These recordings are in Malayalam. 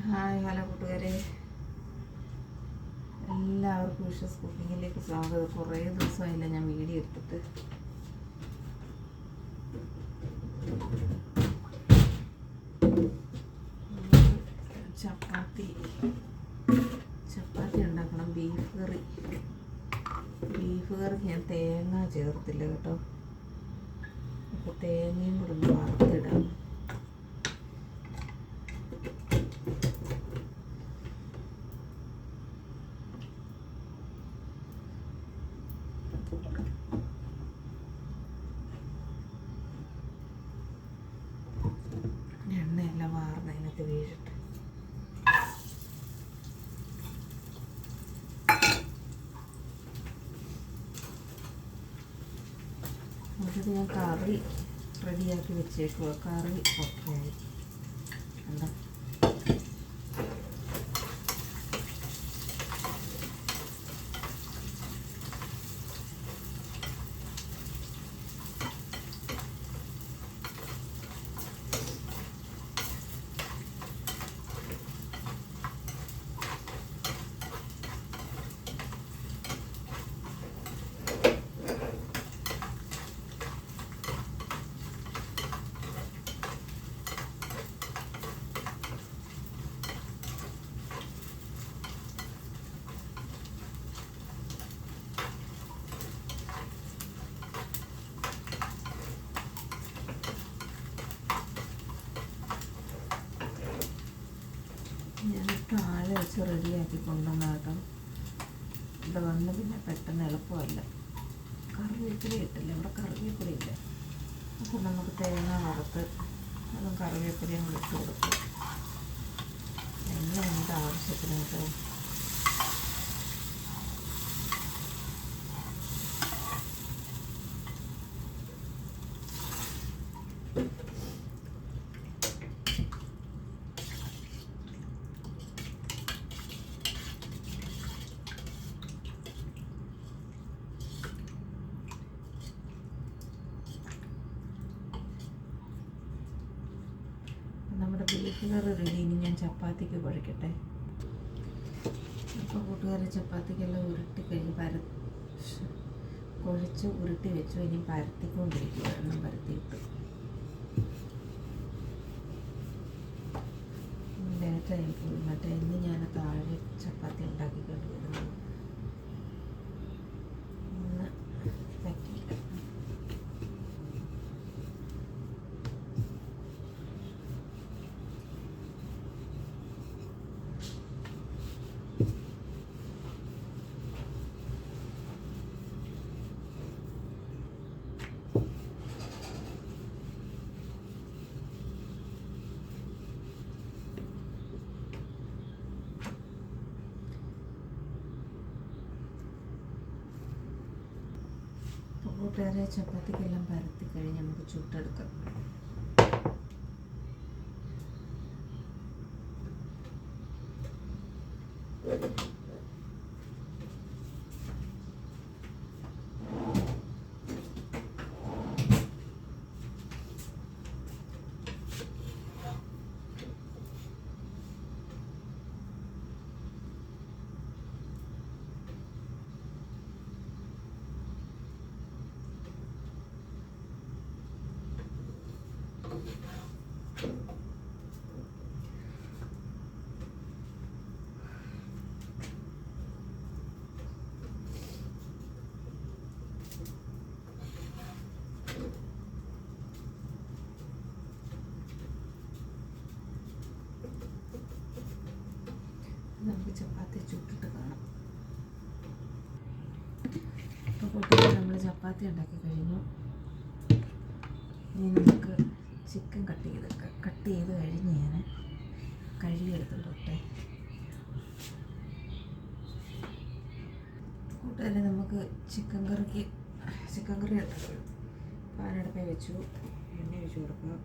ഹായ് ഹലോ കൂട്ടുകാരെ. എല്ലാവർക്കും വിഷസ് കുക്കിങ്ങിലേക്ക് സ്വാഗതം. കുറേ ദിവസമായില്ല ഞാൻ വീഡിയോ ഇട്ടിട്ട് ചപ്പാത്തി. ചപ്പാത്തി ഉണ്ടാക്കണം. ബീഫ് കറി. ബീഫ് കറിക്ക് ഞാൻ തേങ്ങ ചേർത്തില്ല കേട്ടോ. അപ്പോൾ തേങ്ങയും കൂടെ ഒന്ന് വറുത്തിടാം. എന്നിട്ട് ഞാൻ കറി റെഡിയാക്കി വെച്ചേക്കുക കറി ഓക്കെ എന്താ ഞാൻ വെച്ച് റെഡിയാക്കി കൊണ്ടുവന്ന കേട്ടോ ഇവിടെ വന്ന് പിന്നെ പെട്ടെന്ന് എളുപ്പമല്ല. കറിവേപ്പില ഇട്ടില്ല. ഇവിടെ കറിവേപ്പില ഇല്ല. അപ്പോൾ നമുക്ക് തേങ്ങ വറുത്ത് അതും കറിവേപ്പിലയും ഇട്ട് കൊടുക്കും. എല്ലാം എന്റെ ആവശ്യത്തിന് കേട്ടോ? നമ്മുടെ റെഡി ഇനി ഞാൻ ചപ്പാത്തിക്ക് കുഴക്കട്ടെ. അപ്പോൾ കൂട്ടുകാരെ ചപ്പാത്തിക്കെല്ലാം ഉരുട്ടി കഴിഞ്ഞ് പര. കുഴച്ച് ഉരുട്ടി വെച്ചു. ഇനി പരത്തിക്കൊണ്ടിരിക്കുക എണ്ണം പരത്തിയിട്ട് ലേറ്റായി പോയി. മറ്റേ ഇന്ന് ഞാൻ താഴെ ചപ്പാത്തി ഉണ്ടാക്കി വരുന്നു ഇന്ന് പറ്റിയില്ല അപ്പോൾ കൂട്ടുകാരെ ചപ്പാത്തിക്കെല്ലാം പരത്തി കഴിഞ്ഞ് നമുക്ക് ചുട്ടെടുക്കാം. നമുക്ക് ചപ്പാത്തി ചുട്ടിട്ട് കാണാം അപ്പോൾ കൂട്ടുകാരെ നമ്മൾ ചപ്പാത്തി ഉണ്ടാക്കി കഴിഞ്ഞു. ഇനി നമുക്ക് ചിക്കൻ കട്ട് ചെയ്ത് കട്ട് ചെയ്ത് കഴിഞ്ഞ് ഞാൻ കഴുകിയെടുത്തിട്ടോട്ടെ കൂട്ടുകാരെ നമുക്ക് ചിക്കൻ കറിക്ക് ചിക്കൻ കറി എടുത്തു പാനടുപ്പേ വെച്ചു. എണ്ണ വെച്ച് കൊടുക്കുക.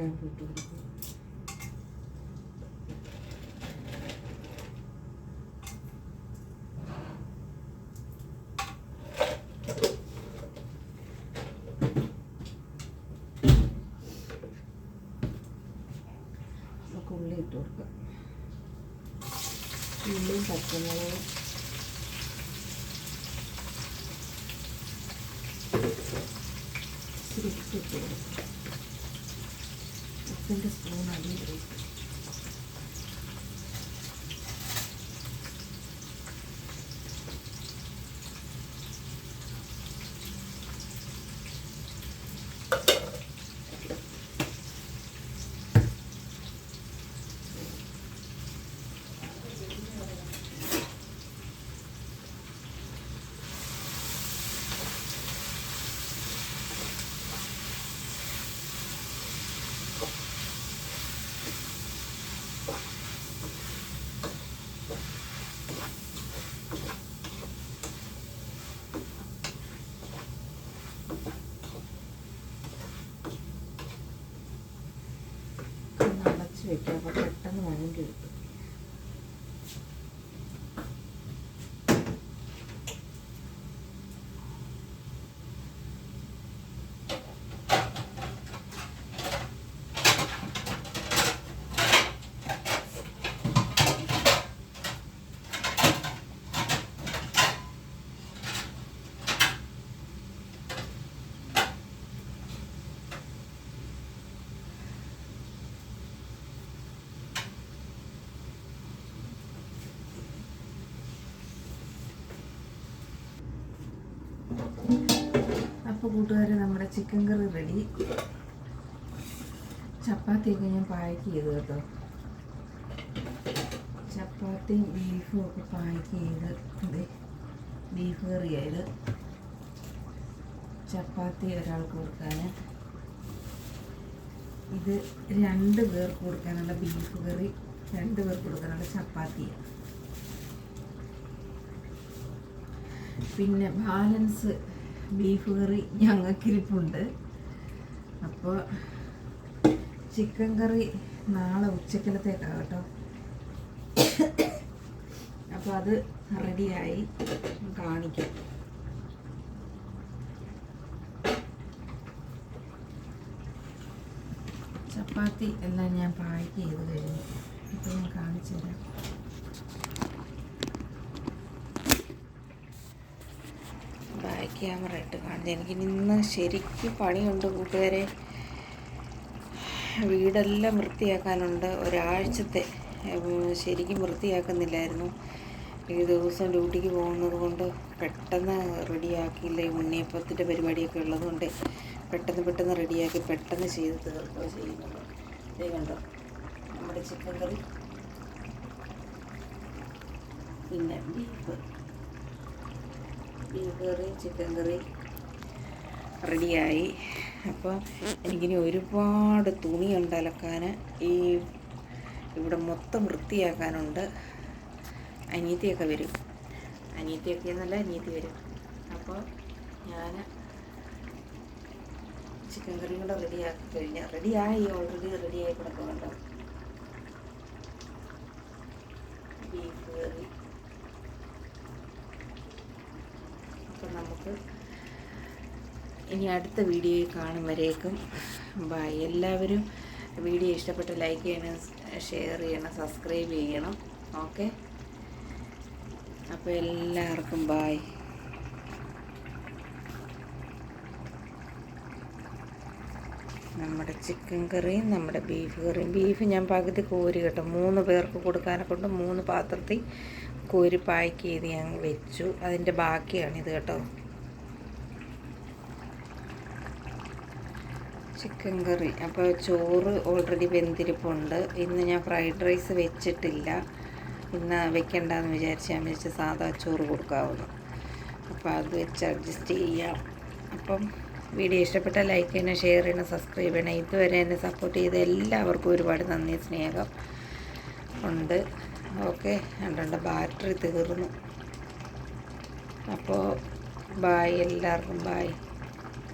ഇട്ട് കൊടുക്കും നമുക്ക് ഉള്ളി ഇട്ട് കൊടുക്കാം ഉള്ളിയും പച്ചമുളകും ഇച്ചിരി ഉപ്പ് ഇട്ട് കൊടുക്കാം Tem que se tornar വെക്കുക അപ്പോൾ പെട്ടെന്ന് വഴണ്ടി കിട്ടും അപ്പോൾ കൂട്ടുകാരെ നമ്മുടെ ചിക്കൻ കറി റെഡി ചപ്പാത്തിയൊക്കെ ഞാൻ പാക്ക് ചെയ്തു കേട്ടോ. ചപ്പാത്തിയും ബീഫും ഒക്കെ പാക്ക് ചെയ്ത് ബീഫ് കറിയായത് ചപ്പാത്തി ഒരാൾക്ക് കൊടുക്കാൻ ഇത് രണ്ട് പേർക്ക് കൊടുക്കാനുള്ള ബീഫ് കറി രണ്ട് പേർക്ക് കൊടുക്കാനുള്ള ചപ്പാത്തിയാണ് പിന്നെ ബാലൻസ് ബീഫ് കറി ഞങ്ങൾക്കിരിപ്പുണ്ട്. അപ്പോൾ ചിക്കൻ കറി നാളെ ഉച്ചക്കലത്തേക്കാണ് കേട്ടോ. അപ്പോൾ അത് റെഡിയായി കാണിക്കാം. ചപ്പാത്തി എല്ലാം ഞാൻ പാക്ക് ചെയ്ത് കഴിഞ്ഞു. ഇപ്പോൾ ഞാൻ കാണിച്ചു തരാം ക്യാമറ ഇട്ട് കാണിച്ചു എനിക്ക് ഇന്ന് ശരിക്കും പണിയുണ്ട് കൂട്ടുകാരെ. വീടെല്ലാം വൃത്തിയാക്കാനുണ്ട്. ഒരാഴ്ചത്തെ ശരിക്കും വൃത്തിയാക്കുന്നില്ലായിരുന്നു. ഈ ദിവസം ഡ്യൂട്ടിക്ക് പോകുന്നത് കൊണ്ട് പെട്ടെന്ന് റെഡിയാക്കിയില്ല ഈ ഉണ്ണിയപ്പത്തിന്റെ പരിപാടിയൊക്കെ ഉള്ളതുകൊണ്ട് പെട്ടെന്ന് പെട്ടെന്ന് റെഡിയാക്കി പെട്ടെന്ന് ചെയ്ത് തീർക്കുക ചെയ്യുന്നുണ്ട് കണ്ടോ? നമ്മുടെ ചിക്കൻ കറി. പിന്നെ beef. Beef curry chicken curry റെഡിയായി. അപ്പോൾ എനിക്കിനി ഒരുപാട് തുണിയുണ്ട് അലക്കാൻ. ഈ ഇവിടെ മൊത്തം വൃത്തിയാക്കാനുണ്ട്. അനീത്തിയൊക്കെ വരും. അനീത്തിയൊക്കെ എന്നല്ല അനീത്തി വരും. അപ്പോൾ ഞാൻ ചിക്കൻ കറിയും കൂടെ റെഡിയാക്കി കഴിഞ്ഞാൽ റെഡിയായി ഓൾറെഡി റെഡിയായി കിടക്കുന്നുണ്ട് ബീഫ് കറി അപ്പം നമുക്ക് അടുത്ത വീഡിയോയിൽ കാണും വരേക്കും ബൈ എല്ലാവരും വീഡിയോ ഇഷ്ടപ്പെട്ട് ലൈക്ക് ചെയ്യണം ഷെയർ ചെയ്യണം സബ്സ്ക്രൈബ് ചെയ്യണം. ഓക്കെ അപ്പോൾ എല്ലാവർക്കും ബായ് ചിക്കൻ കറിയും നമ്മുടെ ബീഫ് ബീഫ് ഞാൻ പകുതി കേട്ടോ. മൂന്ന് പേർക്ക് മൂന്ന് ചെയ്ത് ഞാൻ വെച്ചു. കേട്ടോ. Chicken curry. അപ്പോൾ ചോറ് ഓൾറെഡി വെന്തിരിപ്പുണ്ട്. ഇന്ന് ഞാൻ ഫ്രൈഡ് റൈസ് വെച്ചിട്ടില്ല. ഇന്ന് വെക്കണ്ടെന്ന് വിചാരിച്ച് ഞാൻ വിചാരിച്ച് സാധാ ചോറ് കൊടുക്കാവുന്നു. അപ്പോൾ അത് വെച്ച് അഡ്ജസ്റ്റ് ചെയ്യാം. അപ്പം വീഡിയോ ഇഷ്ടപ്പെട്ട ലൈക്ക് ചെയ്യണം ഷെയർ ചെയ്യണം സബ്സ്ക്രൈബ് ചെയ്യണം. ഇതുവരെ എന്നെ സപ്പോർട്ട് ചെയ്ത എല്ലാവർക്കും ഒരുപാട് നന്ദി സ്നേഹം ഉണ്ട്. ഓക്കെ രണ്ടുണ്ട് ബാറ്ററി തീർന്നു. അപ്പോൾ ബായ് എല്ലാവർക്കും ബായ്